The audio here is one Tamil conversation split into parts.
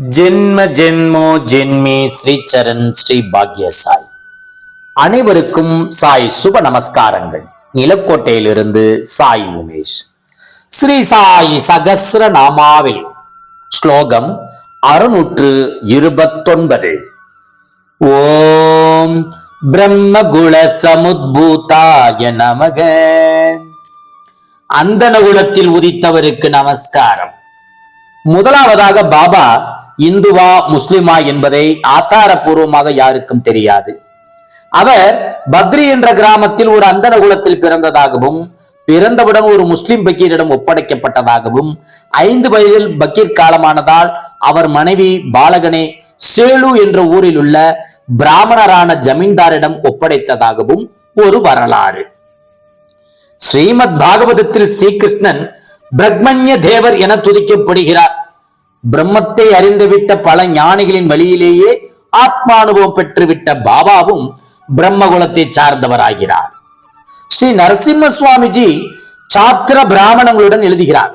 ஜென்ம ஜென்மோ ஜென்மி ஸ்ரீ சரண் ஸ்ரீ பாக்ய சாய். அனைவருக்கும் சாய் சுப நமஸ்காரங்கள். நிலக்கோட்டையிலிருந்து சாய் உமேஷ். ஸ்ரீ சாய் சகசிர நாமாவில். ஸ்லோகம் அறுநூற்று இருபத்தொன்பது. ஓம் பிரம்மகுல சமுத்பூதாய நமக. அந்தனகுலத்தில் உதித்தவருக்கு நமஸ்காரம். முதலாவதாக பாபா இந்துவா முஸ்லிமா என்பதை ஆதாரபூர்வமாக யாருக்கும் தெரியாது. அவர் பத்ரி என்ற கிராமத்தில் ஒரு அந்தன குலத்தில் பிறந்ததாகவும் பிறந்தவுடன் ஒரு முஸ்லிம் பக்கீரிடம் ஒப்படைக்கப்பட்டதாகவும் ஐந்து வயதில் பக்கீர் காலமானதால் அவர் மனைவி பாலகனே சேலு என்ற ஊரில் உள்ள பிராமணரான ஜமீன்தாரிடம் ஒப்படைத்ததாகவும் ஒரு வரலாறு. ஸ்ரீமத் பாகவதத்தில் ஸ்ரீகிருஷ்ணன் பிரக்மண்ய தேவர் என துதிக்கப்படுகிறார். பிரம்மத்தை அறிந்துவிட்ட பல ஞானிகளின் வழியிலேயே ஆத்மானுபவம் பெற்றுவிட்ட பாபாவும் பிரம்மகுலத்தை சார்ந்தவராகிறார். ஸ்ரீ நரசிம்ம சுவாமிஜி சாத்திர பிராமணங்களுடன் எழுதுகிறார்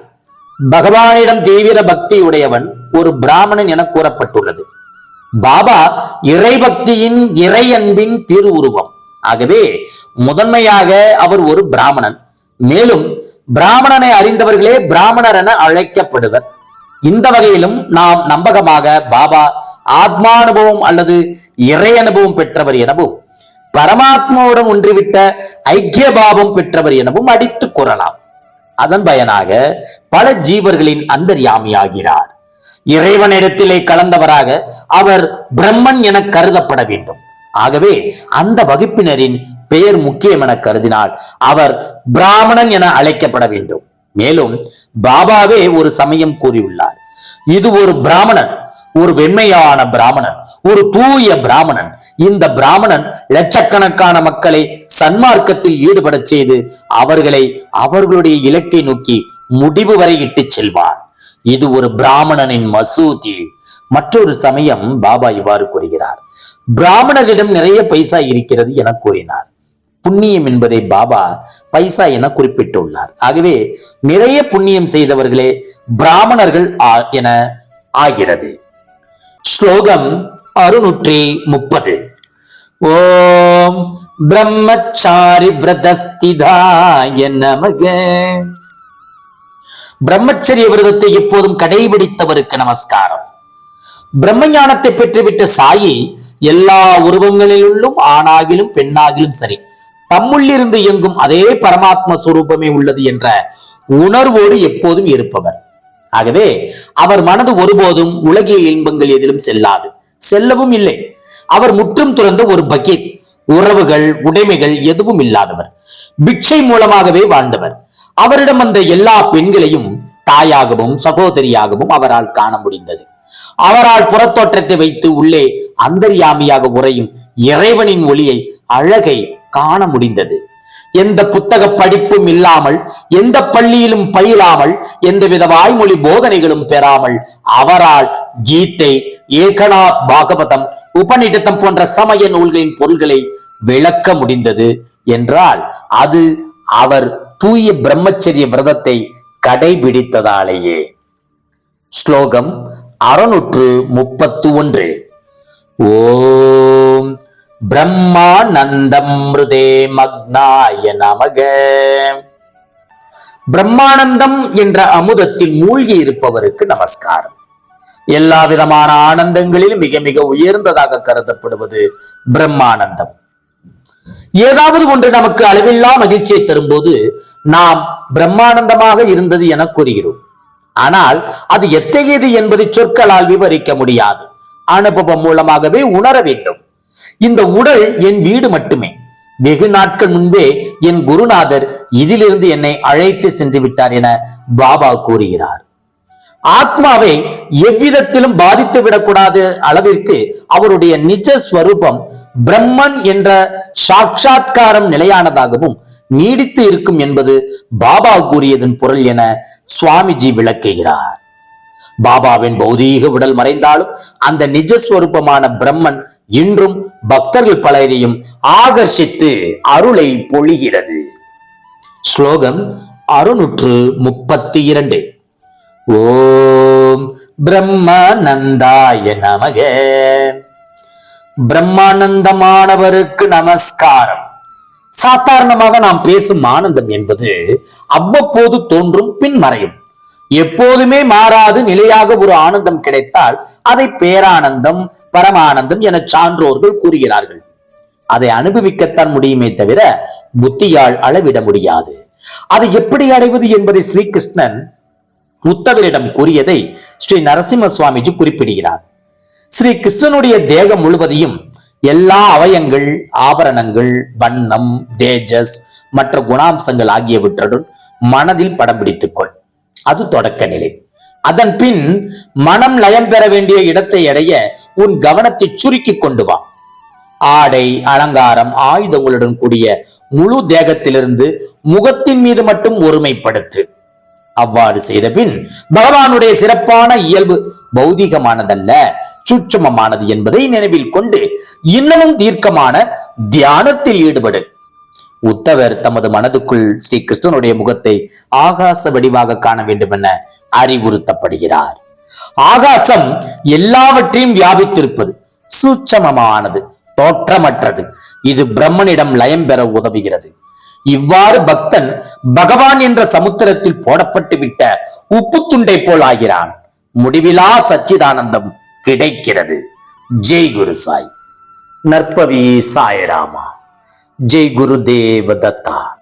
பகவானிடம் தீவிர பக்தி உடையவன் ஒரு பிராமணன் என கூறப்பட்டுள்ளது. பாபா இறைபக்தியின் இறை அன்பின் திருவுருவம். ஆகவே முதன்மையாக அவர் ஒரு பிராமணன். மேலும் பிராமணனை அறிந்தவர்களே பிராமணர் என அழைக்கப்படுவர். இந்த வகையிலும் நாம் நம்பகமாக பாபா ஆத்மானுபவம் அல்லது இறை அனுபவம் பெற்றவர் எனவும் பரமாத்மாவுடன் ஒன்றிவிட்ட ஐக்கிய பாவம் பெற்றவர் எனவும் அடித்துக் கூறலாம். அதன் பயனாக பல ஜீவர்களின் அந்தர்யாமியாகிறார். இறைவனிடத்திலே கலந்தவராக அவர் பிரம்மன் என கருதப்பட வேண்டும். ஆகவே அந்த வகுப்பினரின் பெயர் முக்கியம் என கருதினால் அவர் பிராமணன் என அழைக்கப்பட வேண்டும். மேலும் பாபாவே ஒரு சமயம் கூறியுள்ளார். இது ஒரு பிராமணன் ஒரு வெண்மையான பிராமணன் ஒரு தூய பிராமணன். இந்த பிராமணன் லட்சக்கணக்கான மக்களை சன்மார்க்கத்தில் ஈடுபடச் செய்து அவர்களை அவர்களுடைய இலக்கை நோக்கி முடிவு வரை இட்டு செல்வான் இது ஒரு பிராமணனின் மசூதி. மற்றொரு சமயம் பாபா இவ்வாறு கூறுகிறார். பிராமணரிடம் நிறைய பைசா இருக்கிறது என கூறினார். புண்ணியம் என்பதை பாபா பைசா என குறிப்பிட்டுள்ளார். ஆகவே நிறைய புண்ணியம் செய்தவர்களே பிராமணர்கள் என ஆகிறது. ஸ்லோகம் அறுநூற்றி முப்பது. ஓம் பிரம்மச்சாரி விரதஸ்திதாய நமக. பிரம்மச்சரிய விரதத்தை எப்போதும் கடைபிடித்தவருக்கு நமஸ்காரம். பிரம்மஞானத்தை பெற்றுவிட்ட சாயி எல்லா உருவங்களிலுள்ளும் ஆணாகிலும் பெண்ணாகிலும் சரி தம்முள்ளிருந்து இயங்கும் அதே பரமாத்ம சுரூபமே உள்ளது என்ற உணர்வோடு எப்போதும் இருப்பவர். ஆகவே அவர் மனது ஒருபோதும் உலகிய இன்பங்கள் எதிலும் செல்லாது. செல்லவும் இல்லை. அவர் முற்றும் துறந்த ஒரு பகீர் உறவுகள் உடைமைகள் எதுவும் இல்லாதவர். பிக்ஷை மூலமாகவே வாழ்ந்தவர். அவரிடம் வந்த எல்லா பெண்களையும் தாயாகவும் சகோதரியாகவும் அவரால் காண முடிந்தது. அவரால் புறத்தோற்றத்தை வைத்து உள்ளே அந்தர்யாமியாக உறையும் இறைவனின் ஒளியை அழகை காண முடிந்தது. எந்த புத்தக படிப்பும் இல்லாமல் எந்த பள்ளியிலும் பயிலாமல் எந்தவித வாய்மொழி போதனைகளும் பெறாமல் அவரால் கீதை ஏகநாத் பாகவதம் உபநிடத்தம் போன்ற சமய நூல்களின் பொருள்களை விளக்க முடிந்தது என்றால் அது அவர் தூய பிரம்மச்சரிய விரதத்தை கடைபிடித்ததாலேயே. ஸ்லோகம் அறுநூற்று முப்பத்து ஒன்று. ஓம் பிரம்மானந்தம் மிருதே மக்னாய நமக. பிரம்மானந்தம் என்ற அமுதத்தில் மூழ்கி இருப்பவருக்கு நமஸ்காரம். எல்லா விதமான ஆனந்தங்களிலும் மிக மிக உயர்ந்ததாக கருதப்படுவது பிரம்மானந்தம். ஏதாவது ஒன்று நமக்கு அளவில்லா மகிழ்ச்சியை தரும்போது நாம் பிரம்மானந்தமாக இருந்தது என கூறுகிறோம். ஆனால் அது எத்தகையது என்பதை சொற்களால் விவரிக்க முடியாது. அனுபவம் மூலமாகவே உணர வேண்டும். இந்த உடல் என் வீடு மட்டுமே. வெகு நாட்கள் முன்பே என் குருநாதர் இதிலிருந்து என்னை அழைத்து சென்று விட்டார் என பாபா கூறுகிறார். ஆத்மாவை எவ்விதத்திலும் பாதித்து விடக்கூடாத அளவிற்கு அவருடைய நிஜ ஸ்வரூபம் பிரம்மன் என்ற சாட்சா்காரம் நிலையானதாகவும் நீடித்து இருக்கும் என்பது பாபா கூறியதன் பொருள் என சுவாமிஜி விளக்குகிறார். பாபாவின் பௌதீக உடல் மறைந்தாலும் அந்த நிஜஸ்வரூபமான பிரம்மன் இன்றும் பக்தர்கள் பலரையும் ஆகர்ஷித்து அருளை பொழிகிறது. ஸ்லோகம் அறுநூற்று முப்பத்தி இரண்டு. ஓம் பிரம்மானந்தாய பிரம்மநந்தாய நமக. பிரம்மானந்தமானவருக்கு நமஸ்காரம். சாதாரணமாக நாம் பேசும் ஆனந்தம் என்பது அவ்வப்போது தோன்றும் பின்மறையும். எப்போதுமே மாறாது நிலையாக ஒரு ஆனந்தம் கிடைத்தால் அதை பேரானந்தம் பரமானந்தம் என சான்றோர்கள் கூறுகிறார்கள். அதை அனுபவிக்கத்தான் முடியுமே தவிர புத்தியால் அளவிட முடியாது. அதை எப்படி அடைவது என்பதை ஸ்ரீகிருஷ்ணன் உத்தவரிடம் கூறியதை ஸ்ரீ நரசிம்ம சுவாமிஜி குறிப்பிடுகிறார். ஸ்ரீ கிருஷ்ணனுடைய தேகம் முழுவதையும் எல்லா அவயங்கள் ஆபரணங்கள் வண்ணம் தேஜஸ் மற்ற குணாம்சங்கள் ஆகியவற்றுடன் மனதில் படம் பிடித்துக்கொள். அது தொடக்க நிலை. அதன் பின் மனம் லயம் பெற வேண்டிய இடத்தை அடைய உன் கவனத்தை சுருக்கி கொண்டு வா. ஆடை அலங்காரம் ஆயுதங்களுடன் கூடிய முழு தேகத்திலிருந்து முகத்தின் மீது மட்டும் ஒருமைப்படுத்து. அவ்வாறு செய்த பின் பகவானுடைய சிறப்பான இயல்பு பௌதிகமானதல்ல சூட்சமமானது என்பதை நினைவில் கொண்டு இன்னமும் தீர்க்கமான தியானத்தில் ஈடுபடு. உத்தவர் தமது மனதுக்குள் ஸ்ரீ கிருஷ்ணனுடைய முகத்தை ஆகாச வடிவாக காண வேண்டும் என அறிவுறுத்தப்படுகிறார். ஆகாசம் எல்லாவற்றையும் வியாபித்திருப்பது சூட்சமமானது தோற்றமற்றது. இது பிரம்மனிடம் லயம் பெற உதவுகிறது. இவ்வாறு பக்தன் பகவான் என்ற சமுத்திரத்தில் போடப்பட்டு விட்ட உப்பு துண்டை போல் ஆகிறான். முடிவிலா சச்சிதானந்தம் கிடைக்கிறது. ஜெய் குரு சாய். நற்பவி சாய்ராமா. ஜெய் குரு தேவ தத்தா